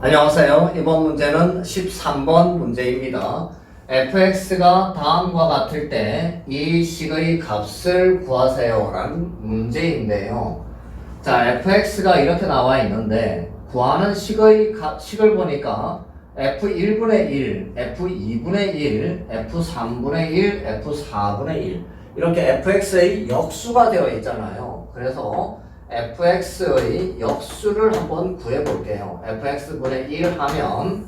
안녕하세요. 이번 문제는 13번 문제입니다. fx가 다음과 같을 때 이 식의 값을 구하세요. 라는 문제인데요. 자, fx가 이렇게 나와 있는데 구하는 식의 가- 식을 보니까 f1분의 1, f2분의 1, f3분의 1, f4분의 1 이렇게 fx의 역수가 되어 있잖아요. 그래서 fx의 역수를 한번 구해 볼게요. fx분의 1 하면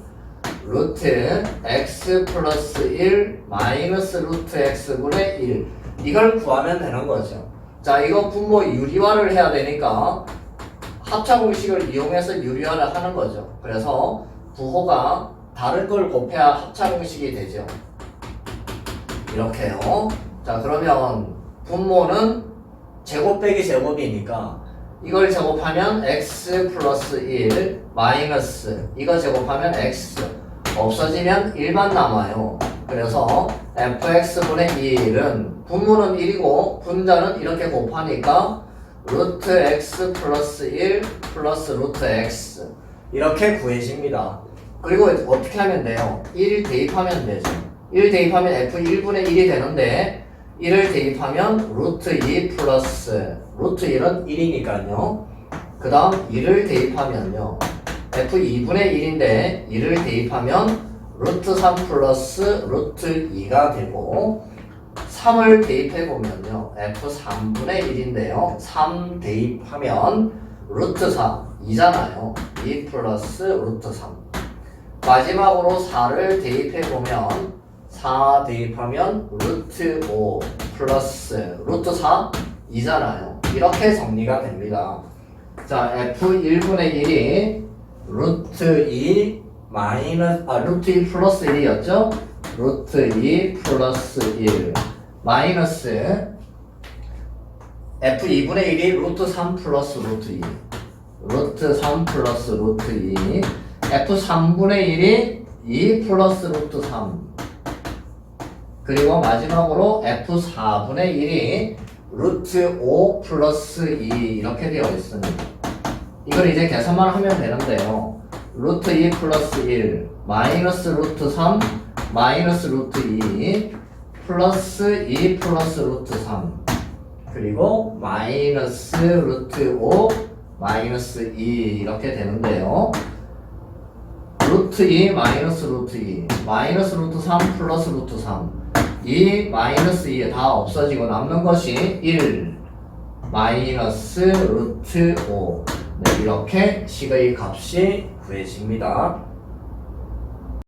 루트 x 플러스 1 마이너스 루트 x분의 1 이걸 구하면 되는 거죠. 자, 이거 분모 유리화를 해야 되니까 합차 공식을 이용해서 유리화를 하는 거죠. 그래서 부호가 다른 걸 곱해야 합차 공식이 되죠. 이렇게요. 자, 그러면 분모는 제곱 빼기 제곱이니까 이걸 제곱하면 x 플러스 1 마이너스 이거 제곱하면 x 없어지면 1만 남아요. 그래서 fx분의 1은 분모는 1이고 분자는 이렇게 곱하니까 루트 x 플러스 1 플러스 루트 x 이렇게 구해집니다. 그리고 어떻게 하면 돼요? 1 대입하면 되죠. 1 대입하면 f1분의 1이 되는데 1을 대입하면 루트 2 플러스 루트 1은 1이니까요. 그 다음 2를 대입하면요. f2분의 1인데 2를 대입하면 루트 3 플러스 루트 2가 되고 3을 대입해보면요. f3분의 1인데요. 3 대입하면 루트 4 2잖아요. 2 플러스 루트 3 마지막으로 4를 대입해보면 4 대입하면 루트 5 플러스 루트 4 2잖아요. 이렇게 정리가 됩니다. 자, f1분의 1이 루트 2 마이너스 아 루트 2 플러스 1이었죠? 루트 2 플러스 1 마이너스 f2분의 1이 루트 3 플러스 루트 2 루트 3 플러스 루트 2 f3분의 1이 2 플러스 루트 3 그리고 마지막으로 f4분의 1이 루트 5 플러스 2 이렇게 되어 있습니다. 이걸 이제 계산만 하면 되는데요. 루트 2 플러스 1 마이너스 루트 3 마이너스 루트 2 플러스 2 플러스 루트 3 그리고 마이너스 루트 5 마이너스 2 이렇게 되는데요. 루트 2 마이너스 루트 2 마이너스 루트 3 플러스 루트 3 2 마이너스 2다 없어지고 남는 것이 1 마이너스 루트 5 네, 이렇게 식의 값이 구해집니다.